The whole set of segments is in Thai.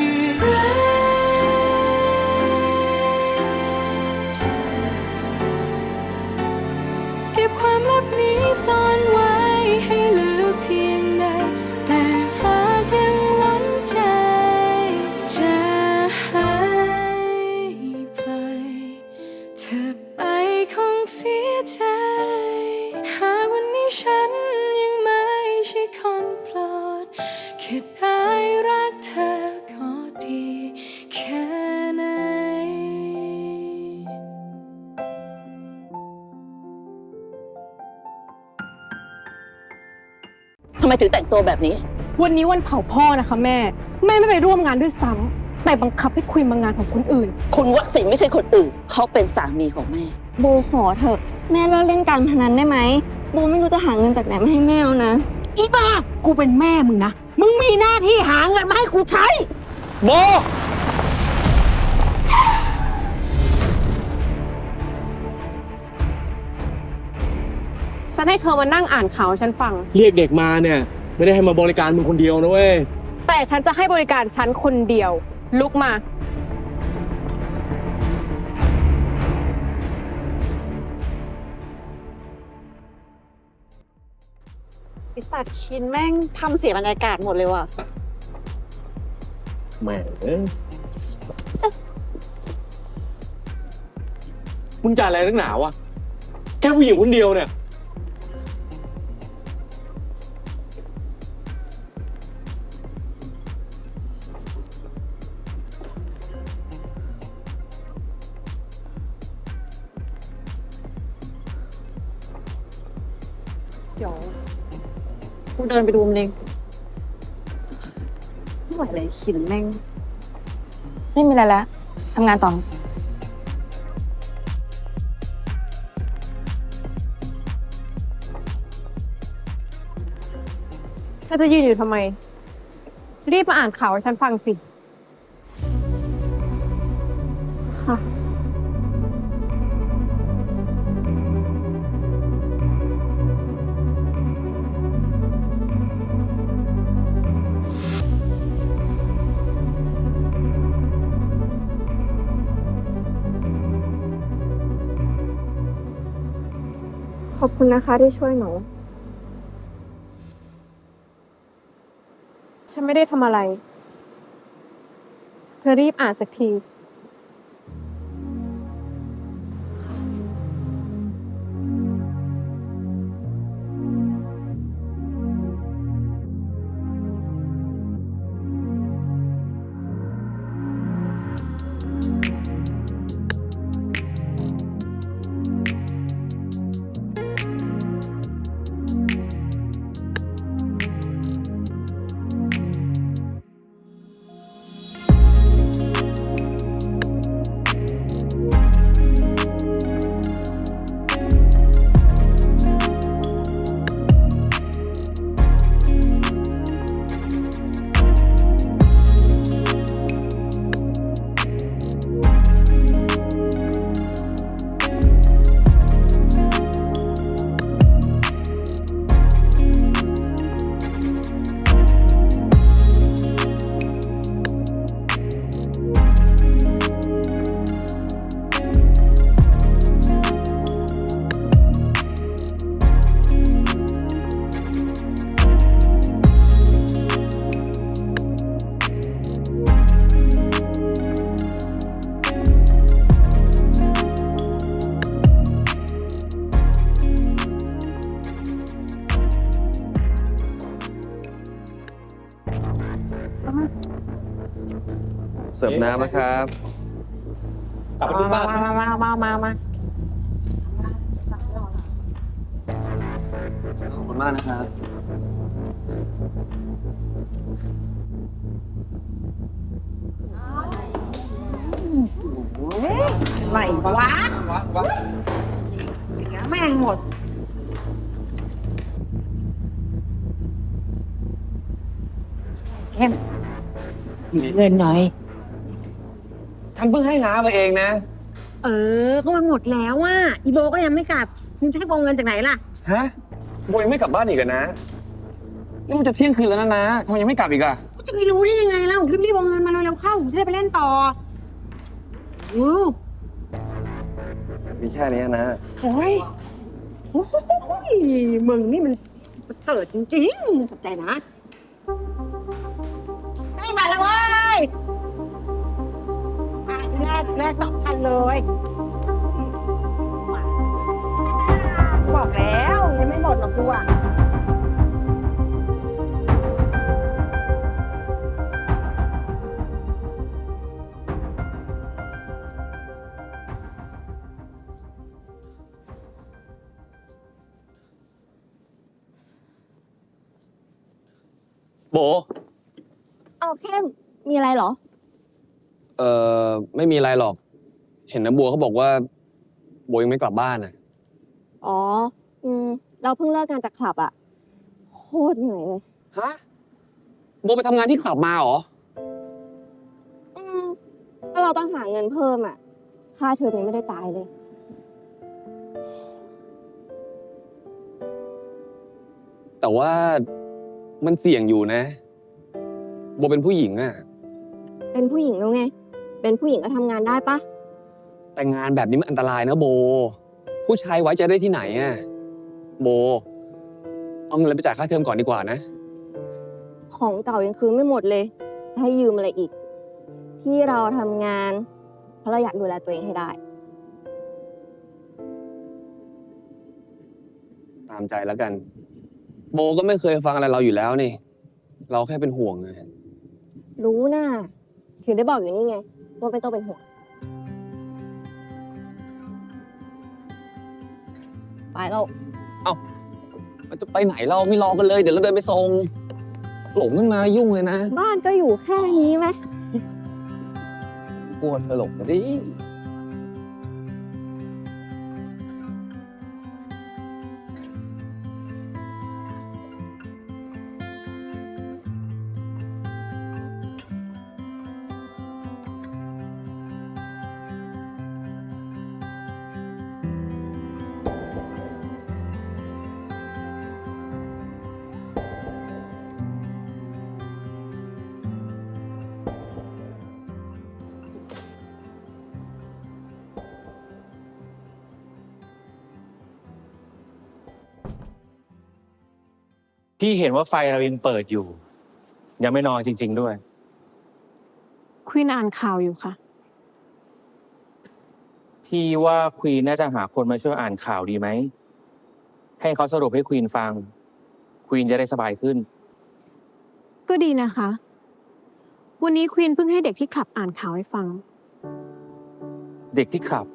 ดี ไมถึงแต่งตัวแบบนี้ วันนี้วันเผาพ่อนะคะแม่ แม่ไม่ไปร่วมงานด้วยซ้ำแต่บังคับให้คุยมางานของคนอื่น คุณวสินทร์ไม่ใช่คนอื่น เขาเป็นสามีของแม่โบขอเถอะ แม่เลิกเล่นการพนันได้ไหมโบไม่รู้จะหาเงินจากไหนมาให้แม่เอานะ อีบ้ากูเป็นแม่มึงนะ มึงมีหน้าที่หาเงินมาให้กูใช้ โบ ฉันให้เธอมานั่งอ่านข่าวให้ฉันฟัง เรียกเด็กมาเนี่ย ไม่ได้ให้มาบริการมึงคนเดียวนะเว้ย แต่ฉันจะให้บริการฉันคนเดียว ลุกมา ไอสัตว์คินแม่งทำเสียบรรยากาศหมดเลยว่ะ แหมมึงจ่ายอะไรนักหนาวะ แค่ผู้หญิงคนเดียวเนี่ย กูเดินไปดูมันเองไม่ไหวเลยคินแม่ง ไม่มีอะไรแล้วทำงานต่อเธอจะยืนอยู่ทำไม รีบมาอ่านข่าวให้ฉันฟังสิ ค่ะ อบคุณนะคะที่ช่วยหนู ฉันไม่ได้ทำอะไร เธอรีบอ่านสักที เสิร์ฟน้ำนะครับกลับมาดูบ้านมามามามามาขอบคุณมากนะครับไหนวะแม่งหมด เข้มเงินหน่อย ฉันเพิ่งให้น้าไปเองนะ เออ ก็มันหมดแล้วอะอีโบก็ยังไม่กลับมึงจะให้โบเงินจากไหนล่ะ ฮะโบยังไม่กลับบ้านอีกอะนะนี่มันจะเที่ยงคืนแล้วนะนะทำไมยังไม่กลับอีกอะกูจะไปรู้ได้ยังไงเล่ารีบๆเอาเงินมาเร็วๆเข้าจะได้ไปเล่นต่อโอ้มีแค่นี้นะ โอ้ยโอ้ยมึงนี่มันประเสริฐจริงๆขอบใจนะได้มาแล้วเว้ยอะ แรกแรกสองพันเลยบอกแล้วยังไม่หมดหรอกกูอะโบ เอาเข้มมีอะไรเหรอ เอ่อไม่มีอะไรหรอก เห็นน้ำบัวเขาบอกว่าโบยังไม่กลับบ้านอะอ๋อ อืม เราเพิ่งเลิกงานจากคลับอะโคตรเหนื่อยเลย ฮะโบไปทำงานที่คลับมาเหรอ อืม ก็เราต้องหาเงินเพิ่มอะค่าเทอมยังไม่ได้จ่ายเลย แต่ว่ามันเสี่ยงอยู่นะโบเป็นผู้หญิงอะเป็นผู้หญิงแล้วไง เป็นผู้หญิงก็ทำงานได้ปะแต่งานแบบนี้มันอันตรายนะโบ ผู้ชายไว้ใจได้ที่ไหนอะโบ เอาเงินไปจ่ายค่าเทอมก่อนดีกว่านะ ของเก่ายังคืนไม่หมดเลย จะให้ยืมอะไรอีก ที่เราทำงาน เพราะเราอยากดูแลตัวเองให้ได้ ตามใจแล้วกัน โบก็ไม่เคยฟังอะไรเราอยู่แล้วนี่ เราแค่เป็นห่วงไง รู้น่ะถึงได้บอกอยู่นี่ไง ว่าเป็นต้องเป็นห่วงไปแล้วมันจะไปไหนเราไม่รอกันเลย เดี๋ยวเราเดินไปส่งหลงขึ้นมายุ่งเลยนะ บ้านก็อยู่แค่นี้ไหมกลัวเธอหลงนะดิ พี่เห็นว่าไฟเรายังเปิดอยู่ ยังไม่นอนจริง ๆด้วยควีนอ่านข่าวอยู่ค่ะ พี่ว่าควีนน่าจะหาคนมาช่วยอ่านข่าวดีไหม ให้เขาสรุปให้ควีนฟัง ควีนจะได้สบายขึ้น ก็ดีนะคะ วันนี้ควีนเพิ่งให้เด็กที่คลับอ่านข่าวให้ฟัง เด็กที่ขับ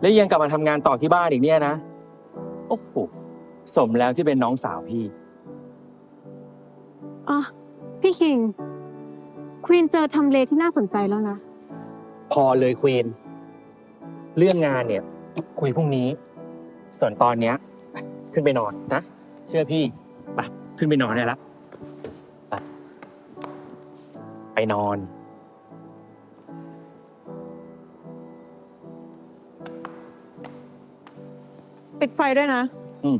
แล้วยังกลับมาทำงานต่อที่บ้านอีกเนี่ยนะ โอ้โห สมแล้วที่เป็นน้องสาวพี่อะพี่คิง ควีนเจอทำเลที่น่าสนใจแล้วนะ พอเลยควีน เรื่องงานเนี่ย คุยพรุ่งนี้ ส่วนตอนเนี้ยไปขึ้นไปนอนนะ เชื่อพี่ไปขึ้นไปนอนได้แล้วไปไปนอน ปิดไฟด้วยนะ อืม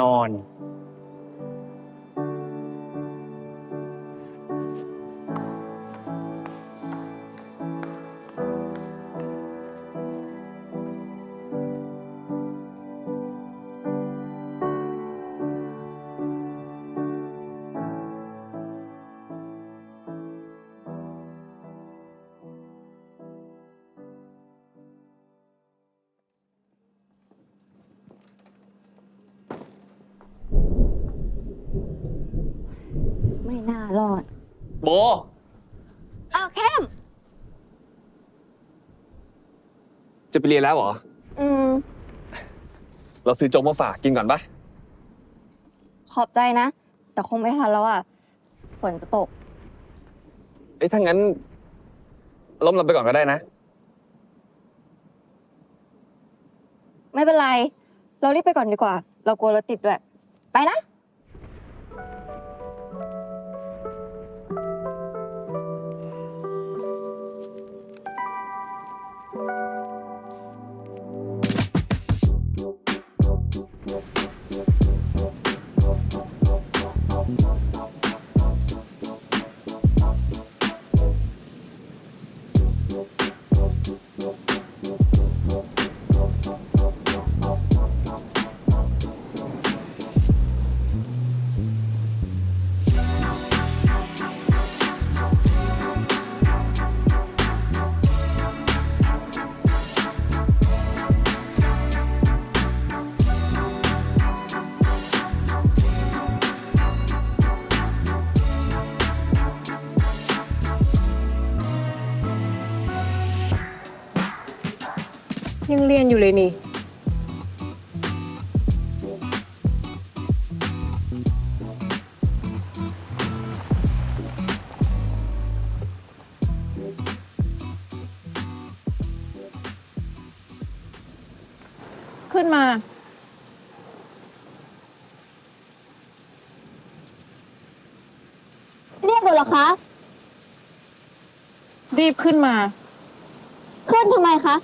นอน รอด โบเอาเข้ม จะไปเรียนแล้วเหรอ อืม เราซื้อโจ๊กมาฝากกินก่อนปะขอบใจนะ แต่คงไม่ทันแล้วอะ ฝนจะตก เอ้ยถ้างั้น ล้มเราไปก่อนก็ได้นะ ไม่เป็นไร เรารีบไปก่อนดีกว่า เรากลัวรถติดด้วย ไปนะ กันอยู่เลยนี่ ขึ้นมา เรียกหนูเหรอคะ รีบขึ้นมา ขึ้นทำไมคะ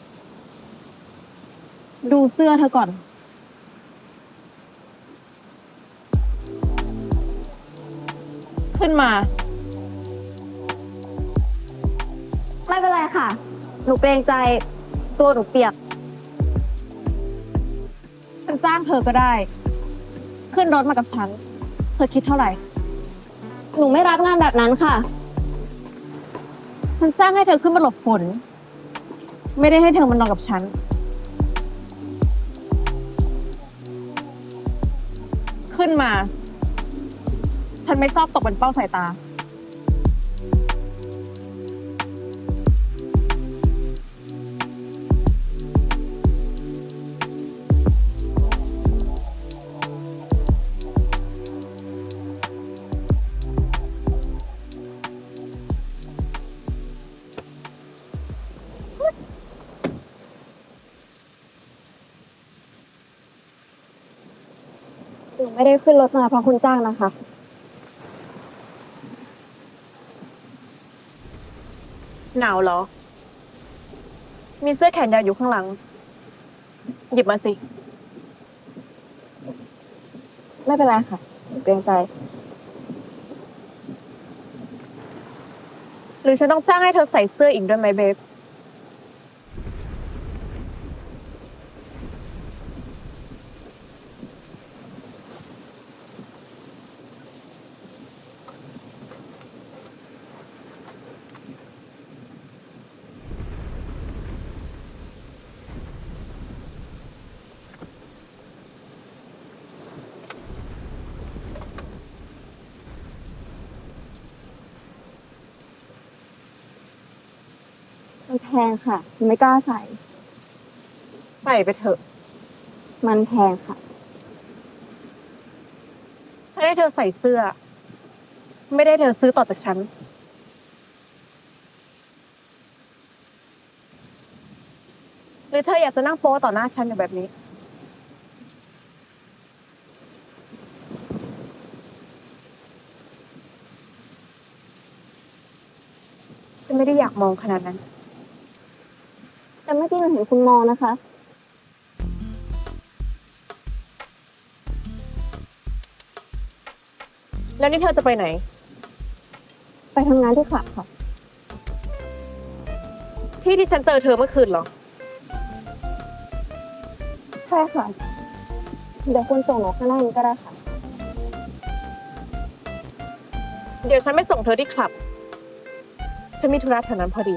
ดูเสื้อเธอก่อน ขึ้นมา ไม่เป็นไรค่ะ หนูเกรงใจตัวหนูเปียก ฉันจ้างเธอก็ได้ ขึ้นรถมากับฉัน เธอคิดเท่าไหร่ หนูไม่รับงานแบบนั้นค่ะ ฉันจ้างให้เธอขึ้นมาหลบฝน ไม่ได้ให้เธอมานอนกับฉัน ขึ้นมา ฉันไม่ชอบตกเป็นเป้าสายตา ไม่ได้ขึ้นรถมาเพราะคุณจ้างนะคะ หนาวเหรอ มีเสื้อแขนยาวอยู่ข้างหลัง หยิบมาสิ ไม่เป็นไรค่ะหนูเกรงใจ หรือฉันต้องจ้างให้เธอใส่เสื้ออีกด้วยไหมเบฟ พงค่ะหนูไม่กล้าใส่ ใส่ไปเถอะ มันแพงค่ะ ฉันให้เธอใส่เสื้อ ไม่ได้เธอซื้อต่อจากฉัน หรือเธออยากจะนั่งโป๊ต่อหน้าฉันอยู่แบบนี้ ฉันไม่ได้อยากมองขนาดนั้นแต่เมื่อกี้หนูเห็นคุณมองนะคะ แล้วนี่เธอจะไปไหน ไปทำงานที่ขลับค่ะ ที่ที่ฉันเจอเธอเมื่อคืนเหรอ ใช่ค่ะ เดี๋ยวคุณส่งหนูข้างหน้านี้ก็ได้ค่ะ เดี๋ยวฉันไม่ส่งเธอที่คลับ ฉันมีธุระแถวนั้นพอดี